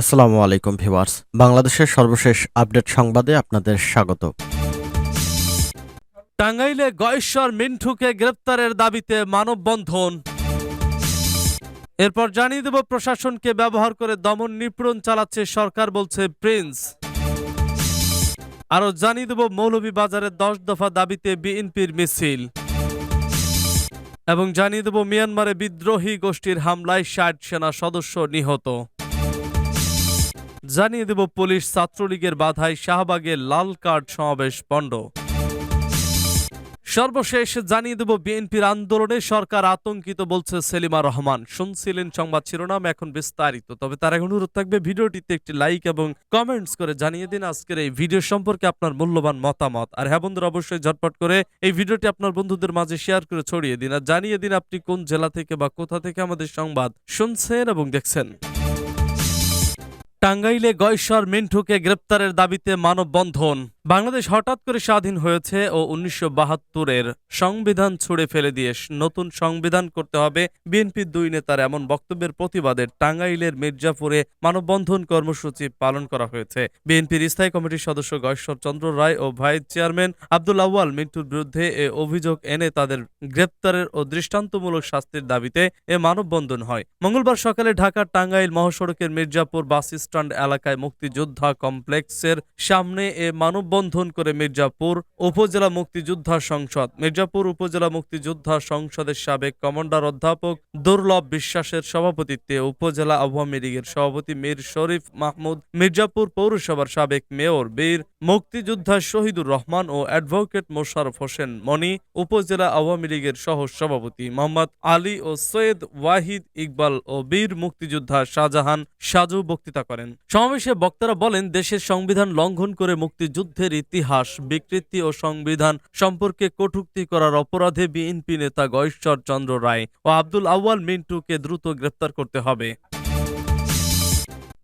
আসসালামু আলাইকুম ভিউয়ার্স। বাংলাদেশের সর্বশেষ আপডেট সংবাদে আপনাদের স্বাগত। টাঙ্গাইলে গয়েশ্বর মিন্টুকে গ্রেপ্তারের দাবিতে মানববন্ধন। এরপর জানিয়ে দেব প্রশাসনকে ব্যবহার করে দমন নিপীড়ন চালাচ্ছে সরকার বলছে প্রিন্স। আরও জানিয়ে দেব মৌলভীবাজারের দশ দফা দাবিতে বিএনপির মিছিল। এবং জানিয়ে দেব মিয়ানমারে বিদ্রোহী গোষ্ঠীর হামলায় ষাট সেনা সদস্য নিহত। জানিয়ে দেব পুলিশ ছাত্রলীগের বাধায় শাহবাগের লাল কার্ড সমাবেশ পণ্ড সর্বশেষ জানিয়ে দেব বিএনপির আন্দোলনে সরকার আতঙ্কিত বলছে সেলিমা রহমান। শুনছিলেন সংবাদ শিরোনাম, এখন বিস্তারিত। তবে তার এখন অনুরোধ থাকবে ভিডিওটিতে একটি লাইক এবং কমেন্টস করে জানিয়ে দিন আজকের এই ভিডিও সম্পর্কে আপনার মূল্যবান মতামত। আর হ্যাঁ বন্ধুরা, অবশ্যই ঝটপট করে এই ভিডিওটি আপনার বন্ধুদের মাঝে শেয়ার করে ছড়িয়ে দিন। আর জানিয়ে দিন আপনি কোন জেলা থেকে বা কোথা থেকে আমাদের সংবাদ শুনছেন এবং দেখছেন। টাঙ্গাইলে গয়সর মিন্টুকে গ্রেপ্তারের দাবিতে মানববন্ধন। বাংলাদেশ হঠাৎ করে স্বাধীন হয়েছে ও উনিশশো বাহাত্তরের সংবিধান ছুড়ে ফেলে দিয়ে নতুন সংবিধান করতে হবে বিএনপির দুই নেতার এমন বক্তব্যের প্রতিবাদে টাঙ্গাইলের মির্জাপুরে মানববন্ধন কর্মসূচি পালন করা হয়েছে। বিএনপির স্থায়ী কমিটির সদস্য গয়েশ্বর চন্দ্র রায় ও ভাইস চেয়ারম্যান আব্দুল আউয়াল মিন্টুর বিরুদ্ধে এ অভিযোগ এনে তাদের গ্রেপ্তারের ও দৃষ্টান্তমূলক শাস্তির দাবিতে এ মানববন্ধন হয়। মঙ্গলবার সকালে ঢাকার টাঙ্গাইল মহাসড়কের মির্জাপুর বাস স্ট্যান্ড এলাকায় মুক্তিযোদ্ধা কমপ্লেক্সের সামনে এ মানববন্ধন করে মির্জাপুর উপজেলা মুক্তিযোদ্ধা সংসদ। মির্জাপুর উপজেলা মুক্তিযোদ্ধা সংসদের সাবেক কমান্ডার অধ্যাপক দুর্লভ বিশ্বাসের সভাপতিত্বে উপজেলা আওয়ামী লীগের সভাপতি মীর শরীফ মাহমুদ, মির্জাপুর পৌরসভার সাবেক মেয়র বীর মুক্তিযোদ্ধা শহীদুর রহমান ও অ্যাডভোকেট মোশারফ হোসেন মনি উপজেলা আওয়ামী লীগের সহ সভাপতি মোহাম্মদ আলী ও সৈয়দ ওয়াহিদ ইকবাল ও বীর মুক্তিযোদ্ধা শাহজাহান সাজু বক্তৃতা করেন। সমাবেশে বক্তারা বলেন, দেশের সংবিধান লঙ্ঘন করে মুক্তিযুদ্ধের ইতিহাস, বিকৃতি ও সংবিধান সম্পর্কে কটুক্তি করার অপরাধে বিএনপি নেতা গয়েশ্বর চন্দ্র রায় ও আব্দুল আউয়াল মিন্টুকে দ্রুত গ্রেপ্তার করতে হবে।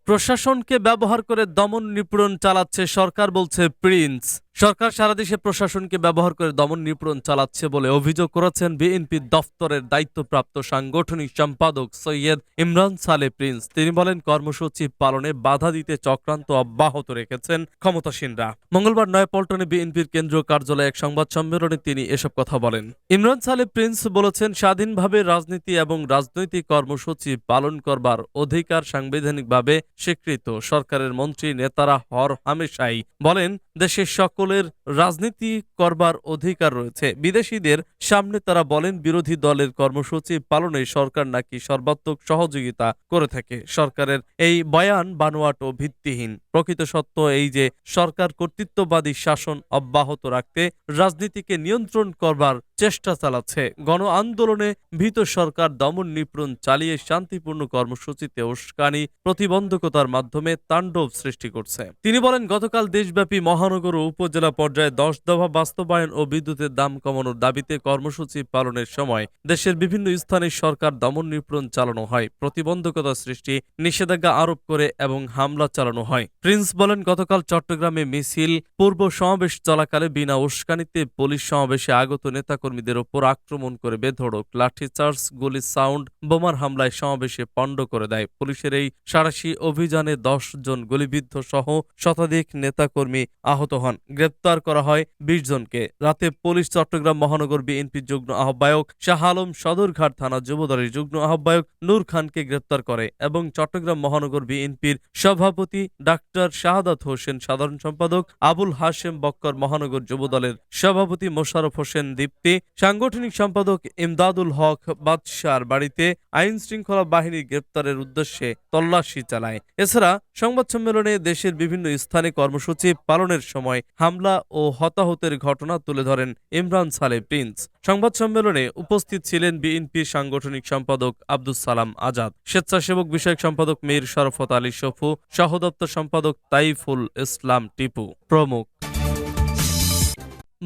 প্রশাসনকে ব্যবহার করে দমন নিপীড়ন চালাচ্ছে সরকার বলছে প্রিন্স। সরকার সারা দেশে প্রশাসনকে ব্যবহার করে দমন নিপীড়ন চালাচ্ছে বলে অভিযোগ করেছেন বিএনপি দফতরের দায়িত্বপ্রাপ্ত সাংগঠনিক সম্পাদক সৈয়দ ইমরান সালে প্রিন্স। তিনি বলেন, কর্মসূচি পালনে বাধা দিতে চক্রান্ত অব্যাহত রেখেছেন ক্ষমতাসীনরা। মঙ্গলবার নয়াপল্টনে বিএনপির কেন্দ্রীয় কার্যালয়ে এক সংবাদ সম্মেলনে তিনি এসব কথা বলেন। ইমরান সালে প্রিন্স বলেছেন, স্বাধীনভাবে রাজনীতি এবং রাজনৈতিক কর্মসূচি পালন করবার অধিকার সাংবিধানিকভাবে স্বীকৃত। সরকারের মন্ত্রী নেতারা হর হামেশাই বলেন, দেশের সকলের রাজনীতি করবার অধিকার রয়েছে। বিদেশিদের সামনে তারা বলেন, বিরোধী দলের কর্মসূচি পালনে সরকার নাকি সর্বাত্মক সহযোগিতা করে থাকে। সরকারের এই বয়ান বানোয়াট ও ভিত্তিহীন। প্রকৃত সত্য এই যে সরকার কর্তৃত্ববাদী শাসন অব্যাহত রাখতে রাজনীতিকে নিয়ন্ত্রণ করবার চেষ্টা চালাচ্ছে। গণ আন্দোলনে ভীত সরকার দমন নিপীড়ন চালিয়ে শান্তিপূর্ণ কর্মসূচিতে উস্কানি প্রতিবন্ধকতার মাধ্যমে তাণ্ডব সৃষ্টি করছে। তিনি বলেন, গতকাল দেশব্যাপী মহানগর ও উপজেলা পর্যায়ে দশ দফা বাস্তবায়ন ও বিদ্যুতের দাম কমানোর দাবিতে কর্মসূচি পালনের সময় দেশের বিভিন্ন স্থানে সরকার দমন নিপীড়ন চালানো হয়, প্রতিবন্ধকতা সৃষ্টি, নিষেধাজ্ঞা আরোপ করে এবং হামলা চালানো হয়। প্রিন্স বলেন, গতকাল চট্টগ্রামে মিছিল, পূর্ব সমাবেশ চলাকালে বিনা উস্কানিতে পুলিশ সমাবেশে আগত নেতাকর্মীদের ওপর আক্রমণ করে বেধড়ক লাঠিচার্জ, গুলি সাউন্ড, বোমার হামলায় সমাবেশে পণ্ড করে দেয়। পুলিশের এই সারাশি অভিযানে দশ জন গুলিবিদ্ধ সহ শতাধিক নেতাকর্মী আহত হন। গ্রেপ্তার করা হয় বিশ জনকে। রাতে পুলিশ চট্টগ্রাম মহানগর বিএনপির যুগ্ম আহ্বায়ক শাহ আলম সদরঘাট থানা যুবদলের যুগ্ম আহ্বায়ক নূর খানকে গ্রেপ্তার করে এবং চট্টগ্রাম মহানগর বিএনপির সভাপতি ডাক্তার শাহাদাত হোসেন, সাধারণ সম্পাদক আবুল হাশেম বক্কর, মহানগর যুব দলের সভাপতি মোশারফ হোসেন দীপ্তি, সাংগঠনিক সম্পাদক ইমদাদুল হক বাদশার বাড়িতে আইন শৃঙ্খলা বাহিনী গ্রেপ্তারের উদ্দেশ্যে তল্লাশি চালায়। এছাড়া সংবাদ সম্মেলনে দেশের বিভিন্ন স্থানে কর্মসূচি পালনের সময় হামলা ও হতাহতের ঘটনা তুলে ধরেন ইমরান সালে প্রিন্স। সংবাদ সম্মেলনে উপস্থিত ছিলেন বিএনপির সাংগঠনিক সম্পাদক আব্দুস সালাম আজাদ, স্বেচ্ছাসেবক বিষয়ক সম্পাদক মীর শরফত আলী সফু সহদপ্তর সম্পাদক তাইফুল ইসলাম টিপু প্রমুখ।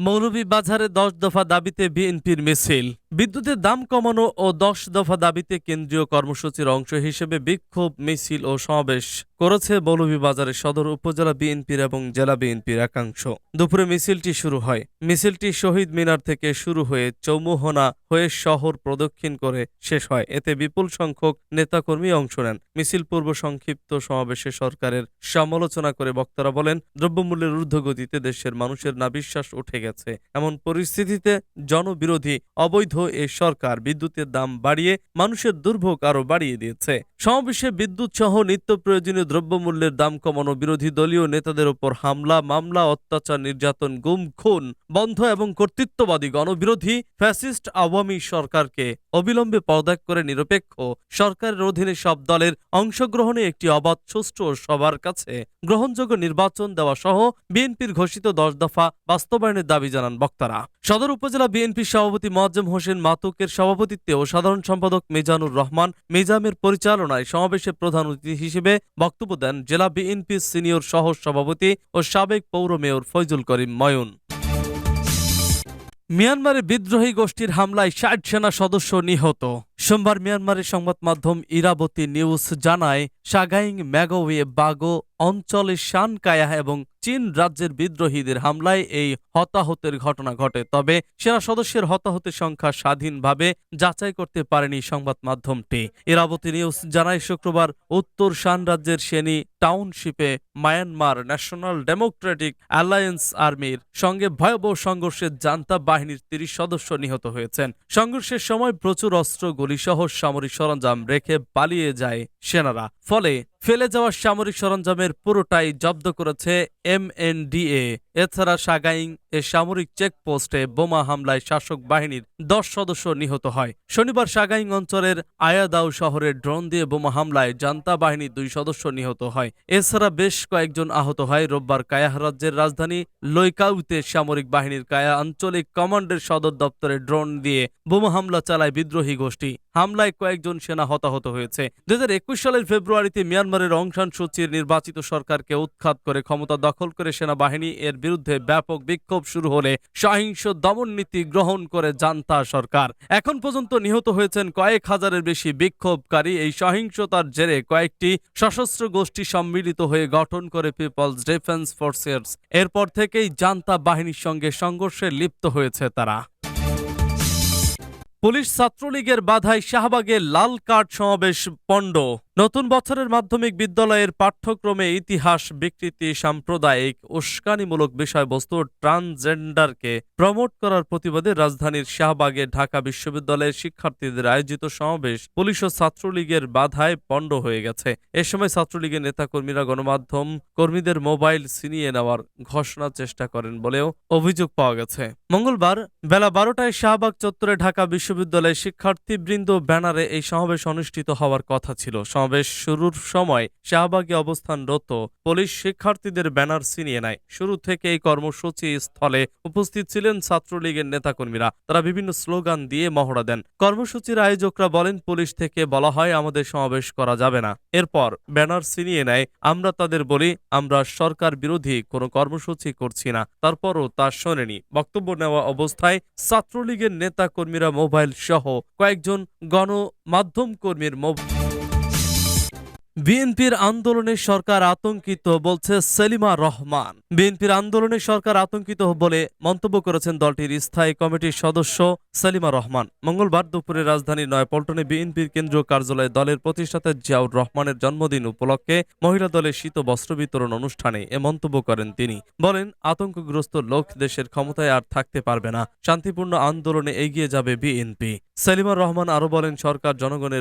মৌলভীবাজারে দশ দফা দাবিতে বিএনপির মিছিল। বিদ্যুতের দাম কমানো ও দশ দফা দাবিতে কেন্দ্রীয় কর্মসূচির অংশ হিসেবে বিক্ষোভ, মিছিল ও সমাবেশ করেছে বলুবিবাজারের সদর উপজেলা বিএনপির এবং জেলা বিএনপির একাংশ। দুপুরে মিছিলটি শুরু হয়। মিছিলটি শহীদ মিনার থেকে শুরু হয়ে চৌমুহনা হয়ে শহর প্রদক্ষিণ করে শেষ হয়। এতে বিপুল সংখ্যক নেতাকর্মী অংশ নেন। মিছিল পূর্ব সংক্ষিপ্ত সমাবেশে সরকারের সমালোচনা করে বক্তারা বলেন, দ্রব্যমূল্যের ঊর্ধ্বগতিতে দেশের মানুষের নাবিশ্বাস উঠে গেছে। এমন পরিস্থিতিতে জনবিরোধী অবৈধ এ সরকার বিদ্যুতের দাম বাড়িয়ে মানুষের দুর্ভোগ আরও বাড়িয়ে দিয়েছে। সমাবেশে বিদ্যুৎ সহ নিত্য প্রয়োজনীয় দ্রব্যমূল্যের দাম কমানো বিরোধী দলীয় নেতাদের ওপর হামলা, মামলা, অত্যাচার, নির্যাতন, গুম, খুন, বন্ধ এবং কর্তৃত্ববাদী গণবিরোধী ফ্যাসিস্ট আওয়ামী সরকারকে অবিলম্বে পদত্যাগ করে নিরপেক্ষ সরকারের অধীনে সব দলের অংশগ্রহণে একটি অবাধ সুষ্ঠু সবার কাছে গ্রহণযোগ্য নির্বাচন দেওয়া সহ বিএনপির ঘোষিত দশ দফা বাস্তবায়নের দাবি জানান বক্তারা। সদর উপজেলা বিএনপির সভাপতি মোয়াজ্জেম হোসেন মাতুকের সভাপতিত্বে ও সাধারণ সম্পাদক মিজানুর রহমান মিজামের পরিচালনায় সমাবেশে প্রধান অতিথি হিসেবে বক্তব্য দেন জেলা বিএনপির সিনিয়র সহ সভাপতি ও সাবেক পৌর মেয়র ফৈজুল করিম ময়ুন। মিয়ানমারে বিদ্রোহী গোষ্ঠীর হামলায় ষাট সেনা সদস্য নিহত। সোমবার মিয়ানমারের সংবাদ মাধ্যম ইরাবতী নিউজ জানায়, সাগাইং ম্যাগোয়ে বাগো অঞ্চলে শান কায়া এবং চীন রাজ্যের বিদ্রোহীদের হামলায় এই হতাহতের ঘটনা ঘটে। তবে সেনা সদস্যের হতাহতের সংখ্যা স্বাধীনভাবে যাচাই করতে পারেনি সংবাদ মাধ্যমটি। ইরাবতী নিউজ জানায়, শুক্রবার উত্তর শান রাজ্যের সেনী township Myanmar national democratic alliance আর্মির সঙ্গে ভয়াবহ সংঘর্ষে জান্তা বাহিনীর তিরিশ সদস্য নিহত হয়েছেন। সংঘর্ষের সময় প্রচুর অস্ত্র গুলিসহ সামরিক সরঞ্জাম রেখে পালিয়ে যায় সেনারা। ফলে ফেলে যাওয়া সামরিক সরঞ্জামের পুরোটাই জব্দ করেছে এমএনডিএ এছাড়া সাগাইং এ সামরিক চেকপোস্টে বোমা হামলায় শাসক বাহিনীর দশ সদস্য নিহত হয়। শনিবার সাগাইং অঞ্চলের আয়াদাও শহরে ড্রোন দিয়ে বোমা হামলায় জান্তা বাহিনীর দুই সদস্য নিহত হয়। এছাড়া বেশ কয়েকজন আহত হয় রোববার কায়াহ রাজ্যের রাজধানী লৈকাউতে সামরিক বাহিনীর কায়া আঞ্চলিক কমান্ডের সদর দপ্তরে ড্রোন দিয়ে বোমা হামলা চালায় বিদ্রোহী গোষ্ঠী। হামলায় কয়েকজন সেনা হতাহত হয়েছে। দুই হাজার একুশ সালের ফেব্রুয়ারিতে মিয়ানমারের অংশান সূচির নির্বাচিত সরকারকে উৎখাত করে ক্ষমতা দখল করে সেনাবাহিনী। এর বিরুদ্ধে ব্যাপক বিক্ষোভ শুরু হলে সহিংস দমন নীতি গ্রহণ করে জান্তা সরকার। এখন পর্যন্ত নিহত হয়েছেন কয়েক হাজারের বেশি বিক্ষোভকারী। এই সহিংসতার জেরে কয়েকটি সশস্ত্র গোষ্ঠী সম্মিলিত হয়ে গঠন করে পিপলস ডিফেন্স ফোর্সেস। এরপর থেকেই জান্তা বাহিনীর সঙ্গে সংঘর্ষে লিপ্ত হয়েছে তারা। পুলিশ ছাত্রলীগের বাধায় শাহবাগে লাল কার্ড সমাবেশ পণ্ড নতুন বছরের মাধ্যমিক বিদ্যালয়ের পাঠ্যক্রমে ইতিহাস, বিকৃতি, সাম্প্রদায়িক, উস্কানিমূলক বিষয়বস্তু ট্রান্সজেন্ডারকে প্রমোট করার প্রতিবাদে রাজধানীর শাহবাগে ঢাকা বিশ্ববিদ্যালয়ের শিক্ষার্থীদের আয়োজিত সমাবেশ পুলিশ ও ছাত্রলীগের বাধায় পণ্ড হয়ে গেছে। এ সময় ছাত্রলীগের নেতাকর্মীরা গণমাধ্যম কর্মীদের মোবাইল ছিনিয়ে নেওয়ার ঘোষণার চেষ্টা করেন বলেও অভিযোগ পাওয়া গেছে। মঙ্গলবার বেলা বারোটায় শাহবাগ চত্বরে ঢাকা বিশ্ববিদ্যালয়ের শিক্ষার্থীবৃন্দ ব্যানারে এই সমাবেশ অনুষ্ঠিত হওয়ার কথা ছিল। সমাবেশ শুরুর সময় শাহবাগে অবস্থানরত পুলিশ শিক্ষার্থীদের ব্যানার ছিনিয়ে নেয়। শুরু থেকে এই কর্মসূচি স্থলে উপস্থিত ছিলেন ছাত্রলীগের নেতাকর্মীরা। তারা বিভিন্ন স্লোগান দিয়ে মহড়া দেন। কর্মসূচির আয়োজকরা বলেন, পুলিশ থেকে বলা হয়, আমাদের সমাবেশ করা যাবে না। এরপর ব্যানার ছিনিয়ে নেয়, আমরা তাদের বলি, আমরা সরকার বিরোধী, কোনো কর্মসূচি করছি না। তারপরও তা শোনেনি। বক্তব্য নেওয়া অবস্থায় ছাত্রলীগের নেতা কর্মীরা মোবাইল সহ কয়েকজন গণমাধ্যম কর্মীর মোবাইল বিএনপির আন্দোলনে সরকার আতঙ্কিত বলছে সেলিমা রহমান। বিএনপির আন্দোলনে সরকার আতঙ্কিত বলে মন্তব্য করেছেন দলটির স্থায়ী কমিটির সদস্য সেলিমা রহমান। মঙ্গলবার দুপুরে রাজধানীর নয়াপল্টনে বিএনপির কেন্দ্রীয় কার্যালয়ে দলের প্রতিষ্ঠাতা জিয়াউর রহমানের জন্মদিন উপলক্ষে মহিলা দলের শীত বস্ত্র বিতরণ অনুষ্ঠানে এ মন্তব্য করেন তিনি। বলেন, আতঙ্কগ্রস্ত লোক দেশের ক্ষমতায় আর থাকতে পারবে না। শান্তিপূর্ণ আন্দোলনে এগিয়ে যাবে বিএনপি। সেলিমা রহমান আরও বলেন, সরকার জনগণের